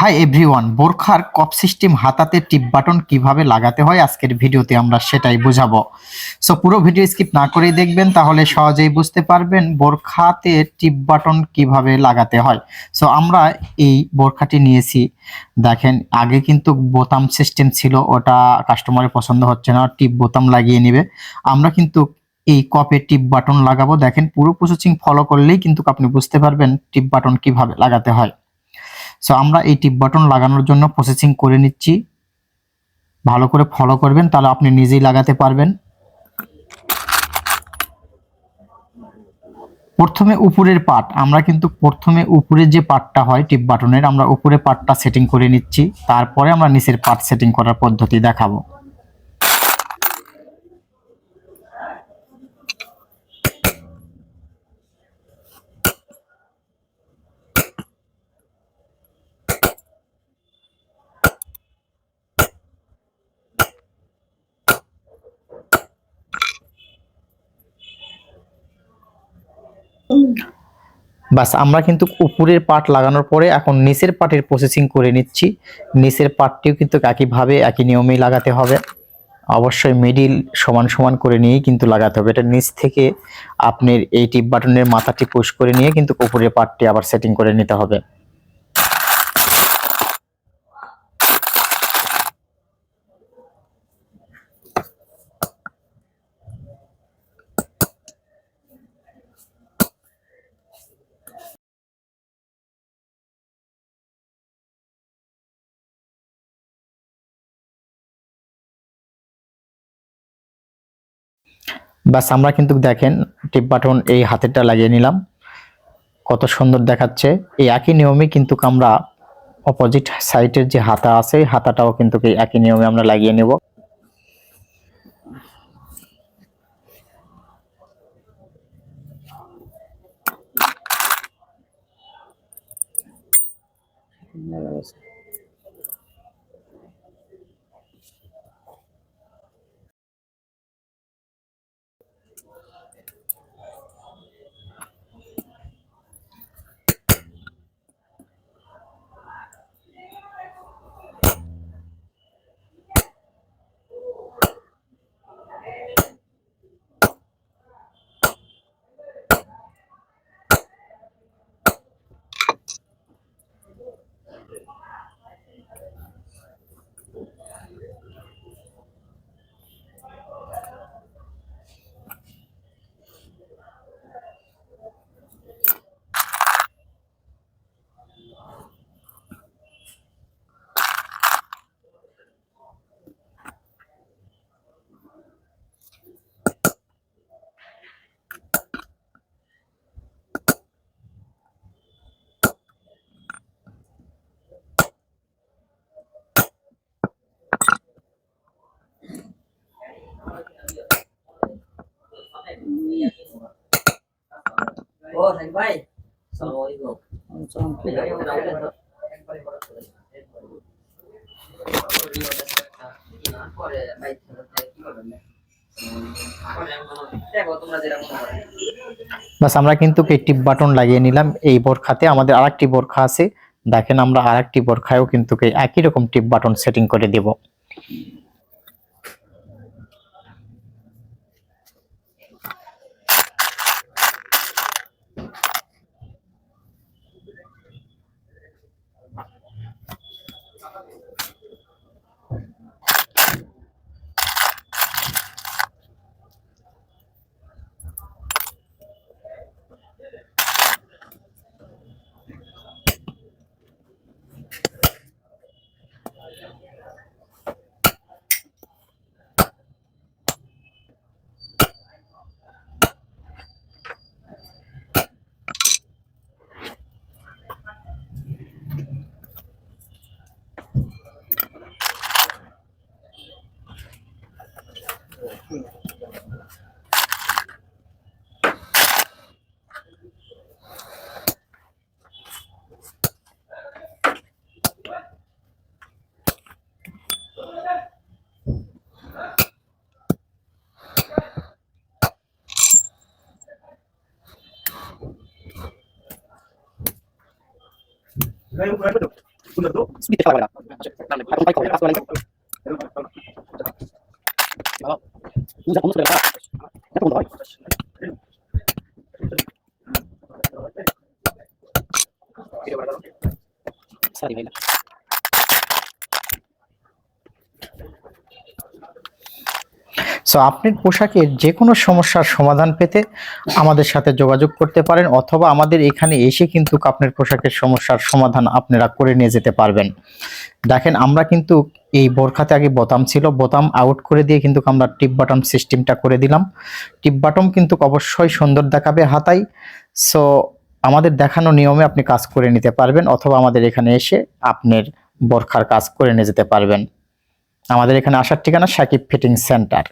High everyone, বোরখার কপ system হাতাতে টিপ button কীভাবে লাগাতে হয় আজকের ভিডিওতে আমরা সেটাই বোঝাবো। সো পুরো ভিডিও স্কিপ না করেই দেখবেন, তাহলে সহজেই বুঝতে পারবেন বোরখাতে টিপ বাটন কীভাবে লাগাতে হয়। সো আমরা এই বোরখাটি নিয়েছি। দেখেন, আগে কিন্তু বোতাম সিস্টেম ছিল, ওটা কাস্টমারের পছন্দ হচ্ছে না, টিপ বোতাম লাগিয়ে নেবে। আমরা কিন্তু এই কপে টিপ বাটন লাগাবো। দেখেন, পুরো প্রসেসিং ফলো করলেই কিন্তু আপনি বুঝতে পারবেন টিপ বাটন কীভাবে লাগাতে হয়। সো আমরা এই টিপ বাটন লাগানোর জন্য প্রসেসিং করে নিচ্ছি। ভালো করে ফলো করবেন, তাহলে আপনি নিজেই লাগাতে পারবেন। প্রথমে উপরের পার্ট আমরা কিন্তু প্রথমে উপরের যে পার্টটা হয় টিপ বাটনের আমরা উপরে পার্টটা সেটিং করে নিচ্ছি। তারপরে আমরা নিচের পার্ট সেটিং করার পদ্ধতি দেখাবো। বাস, আমরা কিন্তু উপরের পার্ট লাগানোর পরে এখন নিচের পার্টের প্রসেসিং করে নিচ্ছি। নিচের পার্টটিও কিন্তু একইভাবে, একই নিয়মেই লাগাতে হবে। অবশ্যই মিডিল সমান সমান করে নিয়েই কিন্তু লাগাতে হবে। এটা নিচ থেকে আপনার এই টিপ বাটনের মাথাটি পুশ করে নিয়ে কিন্তু উপরের পার্টটি আবার সেটিং করে নিতে হবে। বাস আমরা কিন্তু দেখেন টিপ বাটন এই হাতেরটা লাগিয়ে নিলাম। কত সুন্দর দেখাচ্ছে। এই একই নিয়মে কিন্তু আমরা অপোজিট সাইডের যে হাতা আছে হাতাটাও কিন্তু এই একই নিয়মে আমরা লাগিয়ে নেব। মনে করো বাস আমরা কিন্তু এই টিপ বাটন লাগিয়ে নিলাম। এই বোরখাতে আমাদের আরেকটি বোরখা আছে। দেখেন আমরা আর আরেকটি বোরখায়ও কিন্তু একই রকম টিপ বাটন সেটিং করে দেব। Gracias. সো আপনার পোশাকের যে কোনো সমস্যার সমাধান পেতে আমাদের সাথে যোগাযোগ করতে পারেন, অথবা আমাদের এখানে এসে কিন্তু আপনার পোশাকের সমস্যার সমাধান আপনারা করে নিয়ে যেতে পারবেন। দেখেন, আমরা কিন্তু এই বোরখাতে আগে বোতাম ছিল। বোতাম আউট করে দিয়ে কিন্তু আমরা টিপ বাটন সিস্টেমটা করে দিলাম। টিপ বাটন কিন্তু অবশ্যই সুন্দর দেখাবে হাতাই সো আমাদের দেখানো নিয়মে আপনি কাজ করে নিতে পারবেন, অথবা আমাদের এখানে এসে আপনার বোরখার কাজ করে নিয়ে যেতে পারবেন। আমাদের এখানে আসার ঠিকানা সাকিব ফিটিং সেন্টার